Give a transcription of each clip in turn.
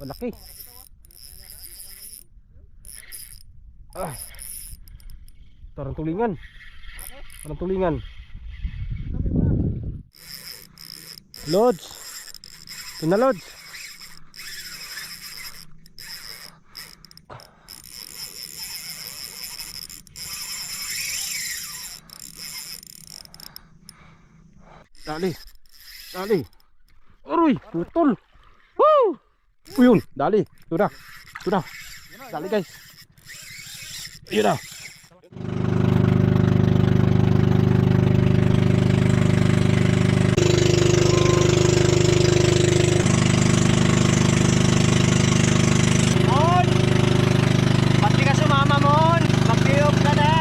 Malaki. Ah. Tarang tulingan. Tarang tulingan. Lods. Ito na Lods. Dali. Dali. Aroy, putol. Uyun, dali. Ito na. Ito na. Dali guys. Ayun na. Mon! Pati ka sumama, Mon! Mag-tiyog ka na!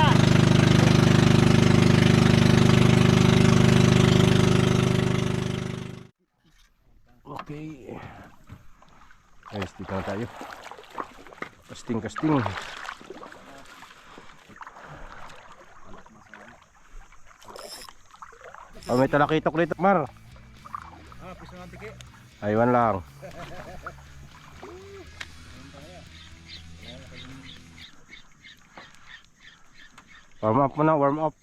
Okay. Guys, dito na tayo. Casting. Oh, may talakitok dito, Mar. Ah, piso ng tiki. Aywan lang. Warm up muna, warm up.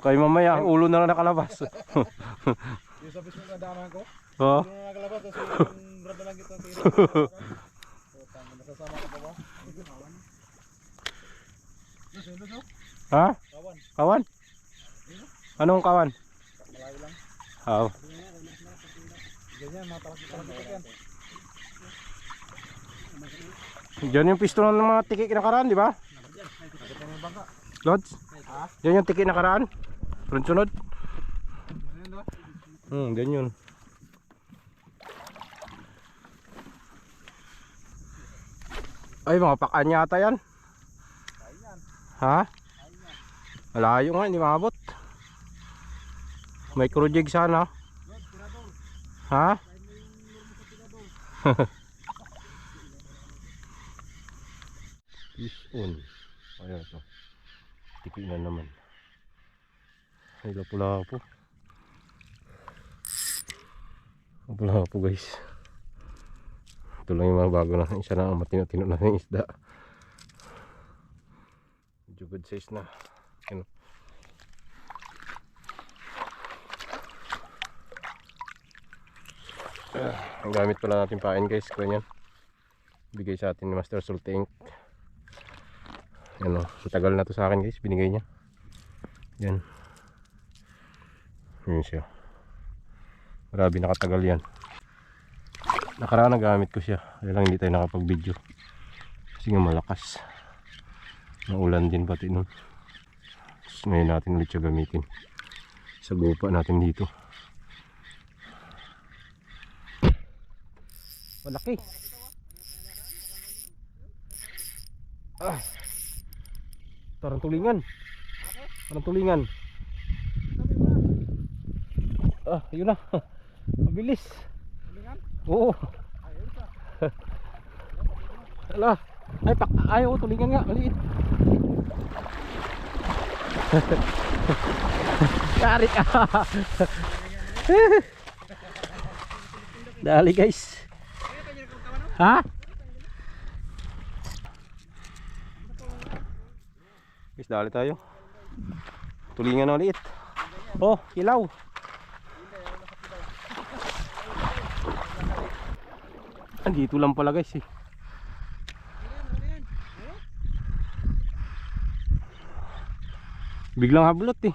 Kaya mamaya, ulo na lang nakalabas. Yung sa piso ng daman ko, oh. yung nakalabas kasi yung brad na lang kita nasasama ka pa ba? No? Ha? Kawan, Kawan? Anong kawan? malayo lang. Oh. Ganyan, mga talakit-talakit yan. Diyan yung piston ng mga tiki nakaraan, di ba? Lods? Diyan yung tiki nakaraan? Sunod-sunod? Hmm, diyan yun. Ay, mga pakaan yata yan. Ha? Malayo nga, hindi maabot. Micro jig sana. Ha? Fish on. Ayan ito. Tiki na naman. Ay, lapula po. Lapula po guys. Ito lang yung mga bago na. Isa na ang matino-tino na yung isda. Medyo good size na. Ano. Ah, ang gamit pala natin pain guys. Kaya yan. Bigay sa atin ni Master Salty Inc. Ano, tagal na to sa akin guys, binigay niya. Yan. Yun siya. Grabe nakatagal yan. Nakaraan nagamit ko siya. Kaya lang hindi tayo nakapag-video. Kasi nga malakas. Naulan din pati nun. Tapos ngayon natin ulit siya gamitin. Sa gupa natin dito. Malaki. Ah. Tarang tulingan. Tarang tulingan. Ah, yun na. Mabilis. Oo. Ala. Ay, pak ay, oh, tulingan nga, maliit. Yari ka. Dali guys. Ha? Guys, dali tayo. Tulingan na maliit. Oh, ilaw. Andito lang pala guys eh. Biglang hablot eh.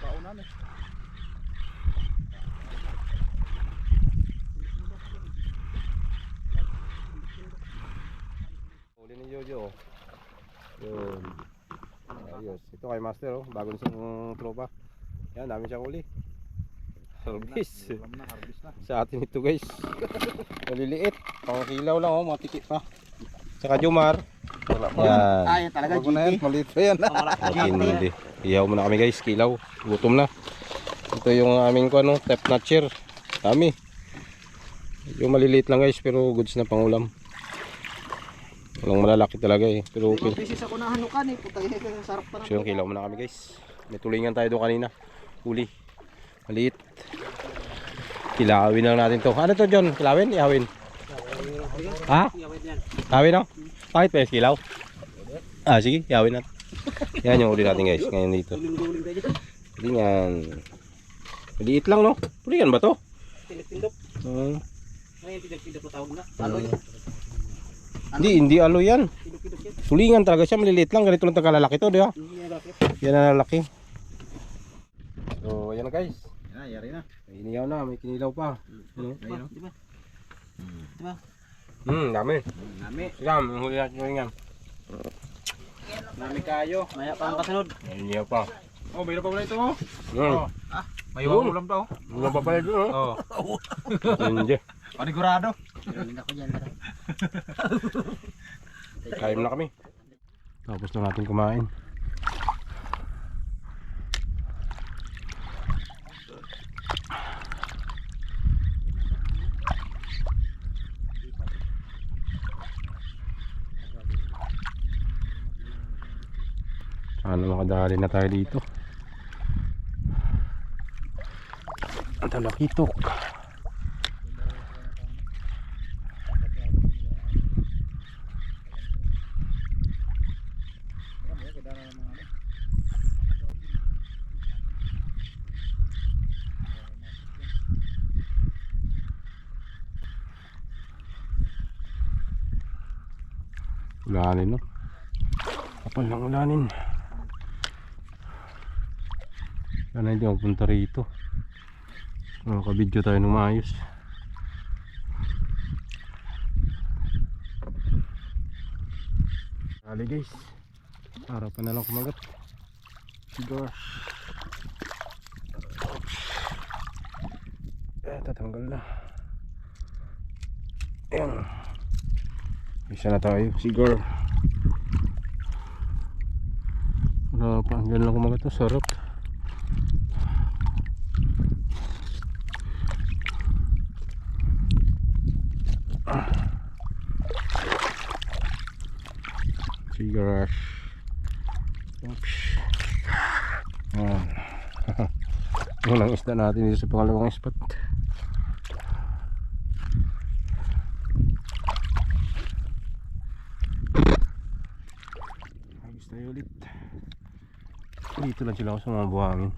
Paunan eh. Huli ni Jojo. oh. Yun. Ayos. Ito kay Master oh. Bagong isang tropa. Yan, dami siyang huli. Harvest na. Sa atin ito guys. Maliliit. Pang kilaw lang oh. Mga tikit pa. Saka Jumar. Yan. Ay, talaga na yan, maliit pa yan. Hindi. Iyaw muna kami guys. Kilaw. Gutom na. Ito yung aming ko ano. Tep notcher. Dami. Yung maliliit lang guys. Pero goods na pangulam. Walang malalaki talaga eh. Pero okay. Bisis ako na hanukan eh. Putang sarap pa So yung kilaw muna kami guys. May tulingan tayo doon kanina. Huli. Maliit. Kilawin lang natin to. Ano to John? Kilawin? Ihawin? Ha? Sabi no? Bakit pa kilaw? Ah, sige, yawin natin. Yan yung uli natin guys, ngayon dito. Lingan. Maliit lang no? Pulingan ba to? Tindok-tindok. Hmm. Ngayon tindok-tindok na na. Aloy. Hindi, hindi alo yan. Yan. Tulingan talaga siya, maliliit lang. Ganito lang tagalalaki to, di ba? Yan. Yan ang lalaki. So, ayan guys. Yan, yari na. May iniyaw na, may kinilaw pa. Ano? Diba? Diba? Diba? Hmm, dami. Nami. Sigam, ang huli natin tulingan. Nami kayo. Maya pa ang kasunod. May iniyaw pa. Oh, mayroon pa pala ito oh. Hmm. May Yun. ulam daw. Wala pa pala doon, oh. Oh. Hindi. Panigurado. Hindi ako dyan. Kain na kami. Tapos na natin kumain. Sana makadali na tayo dito. Talakitok. Ulanin no. Kapal ng ulanin. Sana hindi ako punta rito. Nakaka-video tayo ng maayos. Kali guys. Harapan na lang kumagat. Siguro. Eh, tatanggal na. Ayan. Isa na tayo. Siguro. Wala pa. Diyan lang kumagat to. Sarap. Cigarette. Oops. Ayan. Unang isda natin dito sa pangalawang spot. Ayos tayo ulit. Dito lang sila ako sa mga buhangin.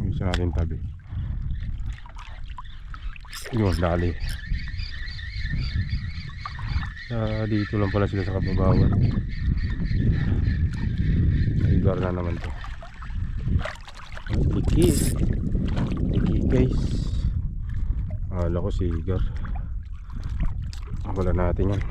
Yung isa natin tabi. Yun, dali. Ah, dito lang pala sila sa kababawan. Lugar na naman to. Tiki. Tiki guys. Akala ko sigar. Wala natin yan.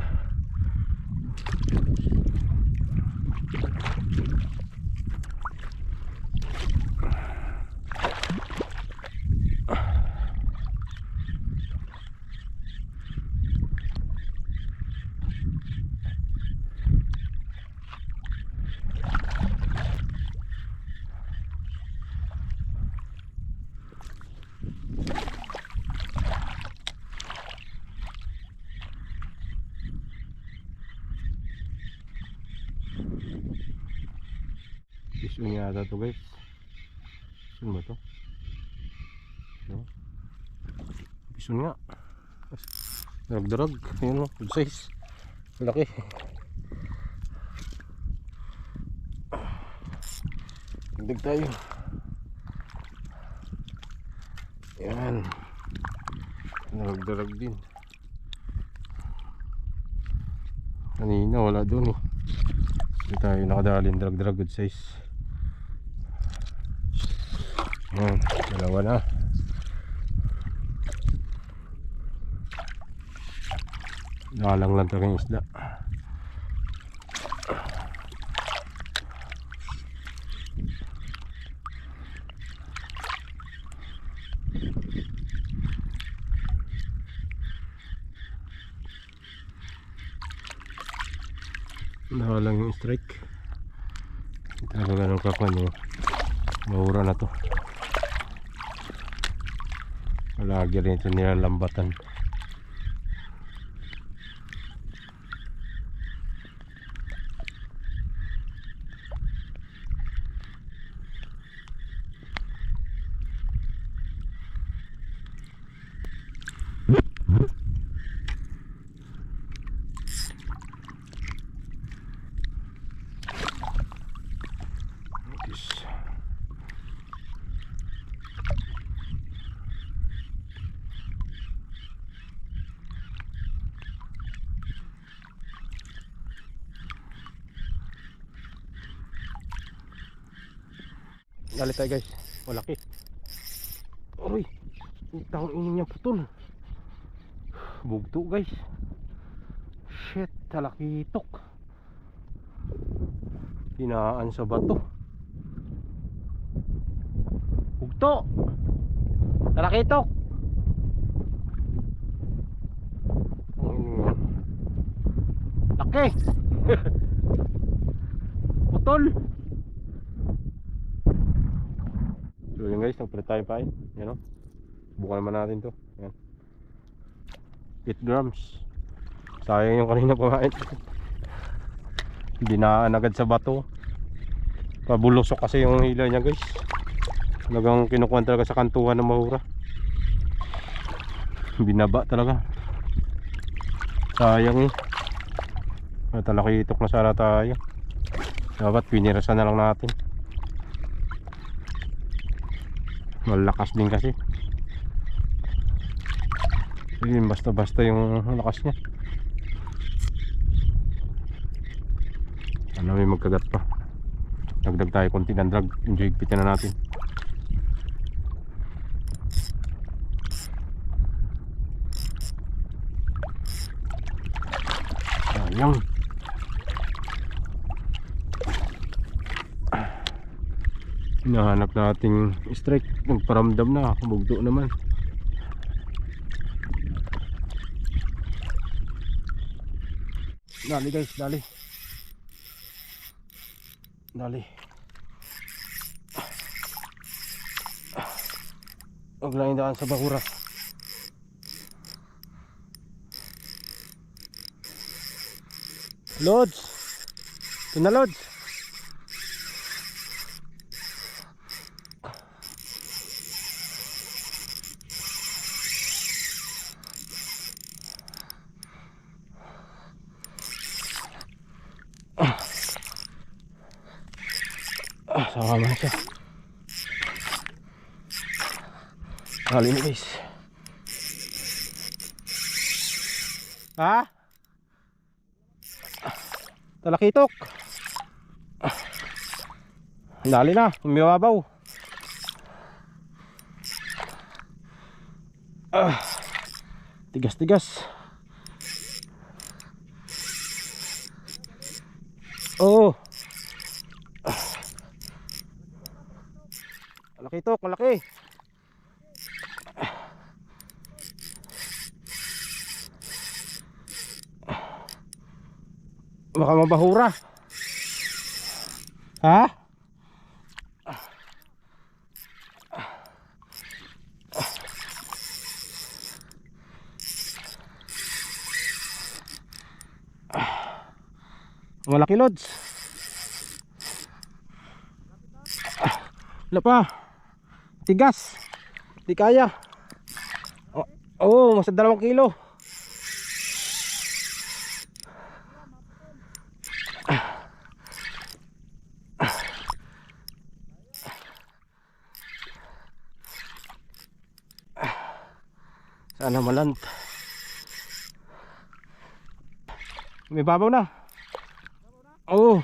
Piso nga to guys. Saan ba to? No? Piso nga. Darag-darag. Ayun o. Good size. Laki. Dagdag tayo. Yan. Darag-darag din. Kanina wala doon eh. Hindi tayo nakadalin drag-drag good size. Yan, dalawa na. Dalang lang talagang isda. Nakalang yung strike. Talaga ng kakwan yung mahura na to. Lagi rin ito nilalambatan. Dali tayo guys. Malaki. Aroy. Tang inin niya putol. Bugto guys. Shit. Talakitok. Tinaan sa bato. Bugto. Talakitok. Laki. Putol. So yun guys, nagpalit tayo pa Yan o. Bukan naman natin to. Yan. 8 grams. Sayang yung kanina pamain. Dinaan agad sa bato. Pabulusok kasi yung hila niya guys. Talagang kinukuha talaga sa kantuhan ng mahura. Binaba talaga. Sayang eh. Natalakitok na sana tayo. Dapat pinirasan na lang natin. Malakas din kasi. Yun, basta-basta yung lakas niya. Ano may magkagat pa. Dagdag tayo konti ng drag. Enjoy pitin na natin. Sayang. Hinahanap nating strike. Nagparamdam na. Bugdo naman. Dali guys, dali. Dali. Huwag lang daan sa bakura. Lods! Ito na Lods! Ah, sama na siya. Kali ni guys. Ha? Talakitok. Dali na, umiwabaw. Ah. Tigas-tigas. Oo. Malaki to, malaki. Baka mabahura. Ha? Malaki lods. Wala pa. Tigas. Di kaya. Oh, oh mas dalawang kilo. Sana malant. May babaw na. Oo.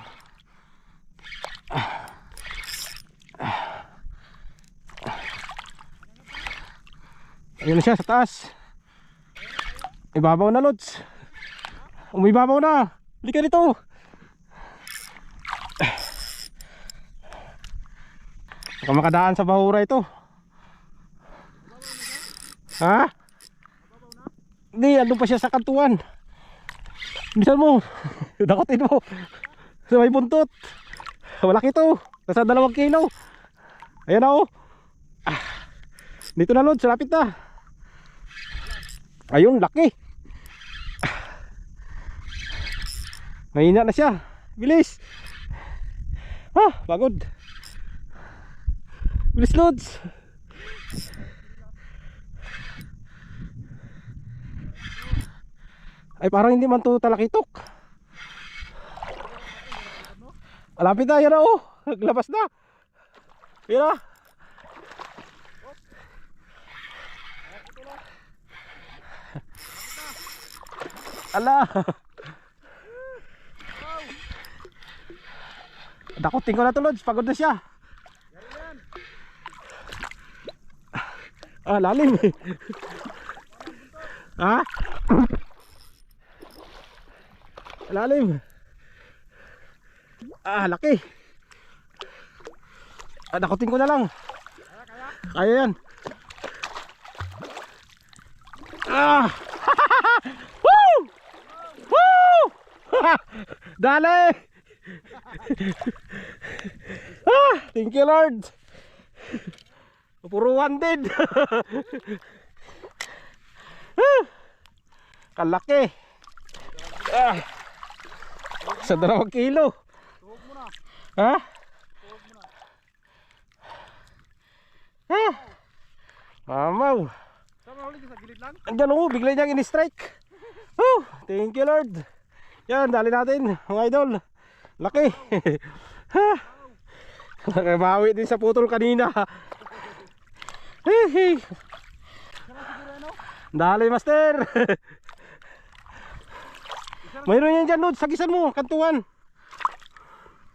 Ayun na siya sa taas. Ibabaw na lods. Umibabaw na. Halika dito. Baka makadaan sa bahura ito. Ha? Hindi, andun pa siya sa kantuan. Bisan mo. Dakotin mo. Sa may buntot. Malaki to. Nasa dalawang kilo. Ayan na oh. Ah. Dito na Lods, lapit na. Ayun, laki. Mahina na siya. Bilis. Ah, pagod. Bilis loads. Ay parang hindi man to talakitok. Malapit na, yan na oh. Naglabas na. Yan na. Ala. Dakutin ko na to, Lods. Pagod na siya. Ah, lalim ha? Lalim. Ah, laki. Ah, dakutin ko na lang. Kaya yan. Ah! Woo! Woo! Dali! ah, thank you Lord. Puro wanted. ah, kalaki. Ah, sa dalawang kilo. Tuhog mo. Ha? Tuhog mo. Ah, mamaw. Saan mahuli ka sa gilid lang? Andyan oh, bigla niyang in-strike. Oh, thank you Lord. Yan, dali natin, mga idol. Laki. ha? Nakabawi din sa putol kanina. Dali, master. Mayroon yan dyan, Lord. Sagisan mo, kantuan.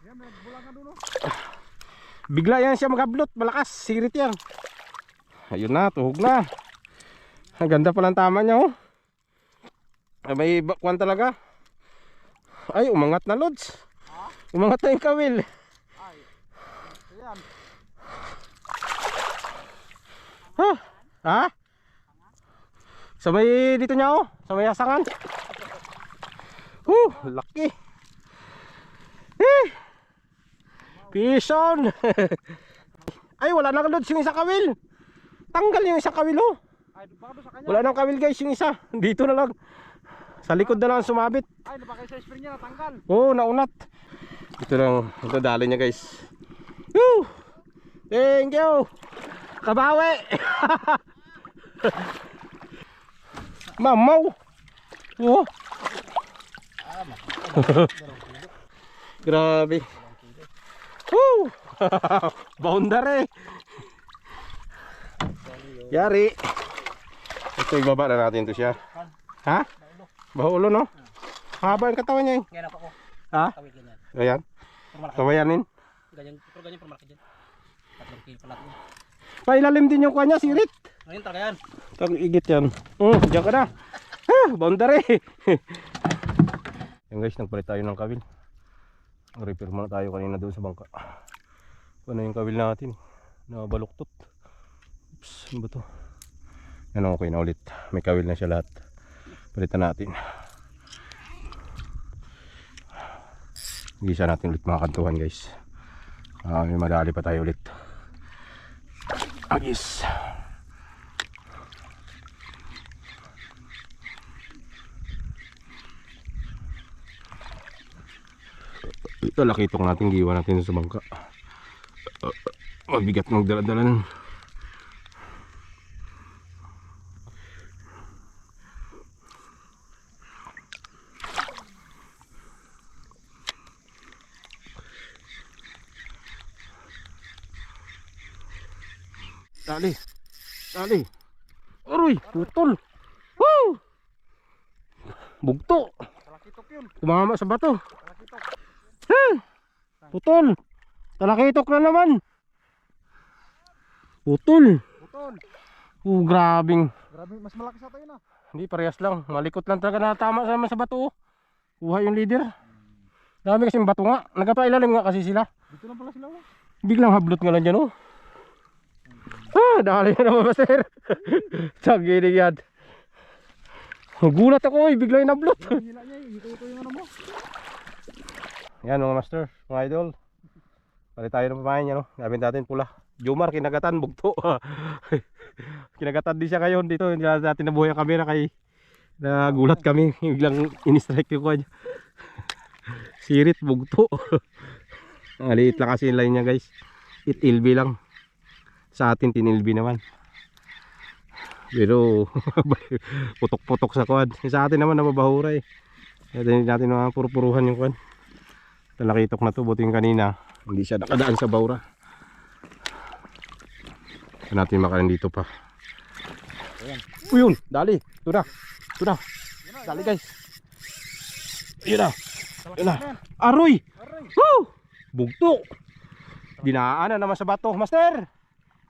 Yan, may bulangan oh. Bigla yan siya magablot, malakas, sirit yan. Ayun na, tuhog na. Ang ganda palang tama niya oh. Ay, may bakwan talaga. Ay, umangat na lods. Umangat na yung kawil. Ay. Ayan. Ha? Ha? Sa may dito niya oh, sa may asangan. Huh, laki. Eh. Pison. Ay, wala na lods yung isa kawil. Tanggal yung isa kawil oh. Ay, sa kanya. Wala nang kawil guys yung isa. Dito na lang. Sa likod na lang sumabit. Ay, napakay sa spring niya, natanggal. Oo, oh, naunat. Ito lang. Ito dali niya guys. Woo! Thank you! Kabawi! Mamaw! Oh! Grabe. Woo! Boundary! Yari! Ito ibaba na natin to siya. Ha? Bahulo no? Haba yung katawan niya eh. Ganyan ako. Ha? Ayan. Kawayanin. Ganyan, pero ganyan permalaki dyan. Tatlong kilo pala. Pailalim din yung kanya, sirit. Ayun, talaga yan. Tag igit yan. Oh, diyan ka na. Ah, boundary. yan guys, nagpalit tayo ng kawil. Repair muna tayo kanina doon sa bangka. Ano yung kawil natin? Nabaluktot. Oops, ano ba to? Yan okay na ulit. May kawil na siya lahat. Palitan natin. Gisa natin ulit mga kantuhan guys. Ah, may madali pa tayo ulit. Agis. Ito lakitong natin giwa natin sa bangka. Uh, mabigat ng dala-dala nun. Dali. Dali. Aroy, putol. Woo! Bugto. Talakitok yun. Tumama sa bato. Hmm. Putol. Talakitok na naman. Putol. Putol. Oh, grabing. Grabe, mas malaki sa tayo na. Hindi, parehas lang. Malikot lang talaga natama sa sa bato. oh. Kuha yung leader. Dami kasing bato nga. Nagpapailalim nga kasi sila. Dito lang pala sila. oh. Biglang hablot nga lang dyan, oh. Ah, dali na naman, master. Saginig yan. Gulat ako, eh. Biglang nablot. Hila niya, eh. ito-ito yung ano mo. Yan mga master, mga idol. Palit tayo ng pamain niya, no? Gamit natin pula. Jomar, kinagatan, bugto. Kinagatan din siya ngayon dito. Hindi na natin nabuhay ang camera kay nagulat kami. Biglang in-strike yung kanya. Sirit, bugto. Ang liit lang kasi yung line niya guys. It ilbi lang. Sa atin tinilbi naman. Pero putok-putok sa kuwan. Sa atin naman nababahura eh. Kaya hindi natin mga purpuruhan yung kuwan. Talakitok na to. Buti yung kanina. Hindi siya nakadaan sa bahura. Kaya natin makain dito pa. Uyun, dali. Ito na. Ito na. Dali guys. Ayun na. Ayun na. Aroy! Woo! Bugto! Dinaan na naman sa bato. Master!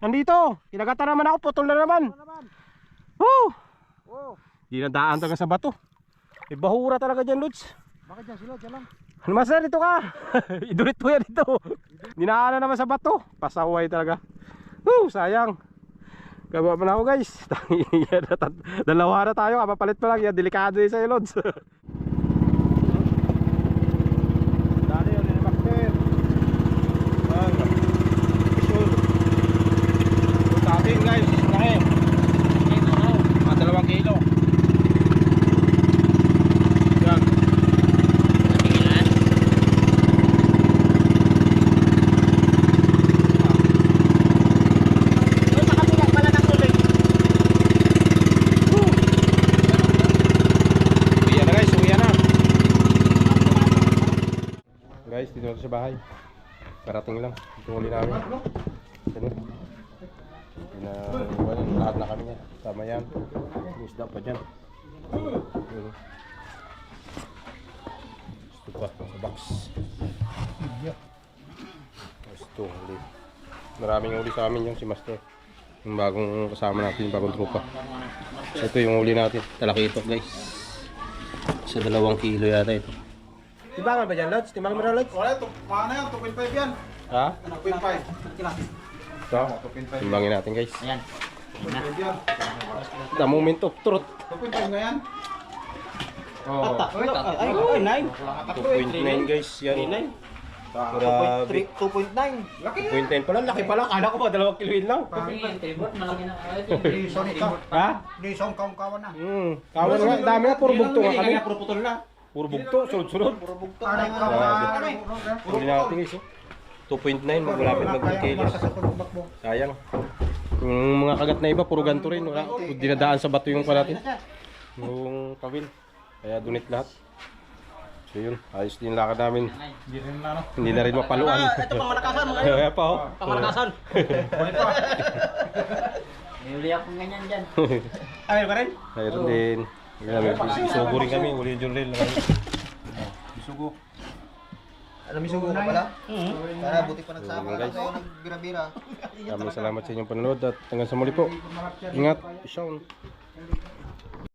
Nandito! Kinagata naman ako. Putol na naman. Woo! Oh, Dinadaan talaga sa bato. May bahura talaga dyan, Lods. bakit dyan sila? Dyan lang. Ano master, dito ka. Idulit mo yan dito. Dinaan na naman sa bato. Pasaway talaga. Woo, sayang. Gawa pa na ako guys. Dalawa na tayo. Kapapalit pa lang yan. Delikado yun sa'yo, Lods. Dali yun, ni Master. Ay, sure. Ito sa atin guys. Laki. Mga dalawang kilo. Yan. Uwi na guys, uwi na. Guys, dito na to sa bahay. Parating lang. Ito huli namin. Ano? Na, wala, lahat na kami yan. Tama yan. Isda pa dyan. Gusto pa, sa box. Gusto, huli. Maraming huli sa amin yung si Master. Yung bagong kasama natin, yung bagong trupa. So, ito yung huli natin. Talaki ito guys. Sa dalawang kilo yata ito. Timbangan ba dyan, Lods? Timbangan mo na, Lods? Wala, ito. Paano yan? 2.5 yan. Ha? 2.5. Ito. Timbangin natin guys. Ayan. 2.5 yan. The moment of truth. 2.5 nga yan. Oh. Ay, ay, nine. 2.9 guys. Yan. Grabe. 2.9. Laki 2.9 pala. Laki pala. Kala ko ba dalawang kiloin lang. Tribot, malaki na. Lison ka. Ha? Lison kaong kawan na. Hmm. Kawan nga. Dami nga. Puro bugto nga kami. Puro putol na. Puro bugto. Sunod-sunod. Ano yung kawan? Huli natin guys. Oh. 2.9. Magulapit mag-kilos. Sayang. Yung mga kagat na iba, puro ganito rin. Wala. Dinadaan sa bato yung pa natin. Yung kawil. Kaya dunit lahat. So yun, ayos din lakad namin. Hindi rin na no. Hindi na rin mapaluan. Ito pang malakasan mga Kaya pa oh. Pamalakasan. May uli akong ganyan dyan. Ay, pa rin? Mayroon din. May sugo rin kami, uli yung reel. Sugo. Ano, may sugo ka pala? Para buti pa nagsama Ayun, guys. kayo nagbira-bira. Maraming salamat sa inyong panonood at hanggang sa muli po. Ingat. Out.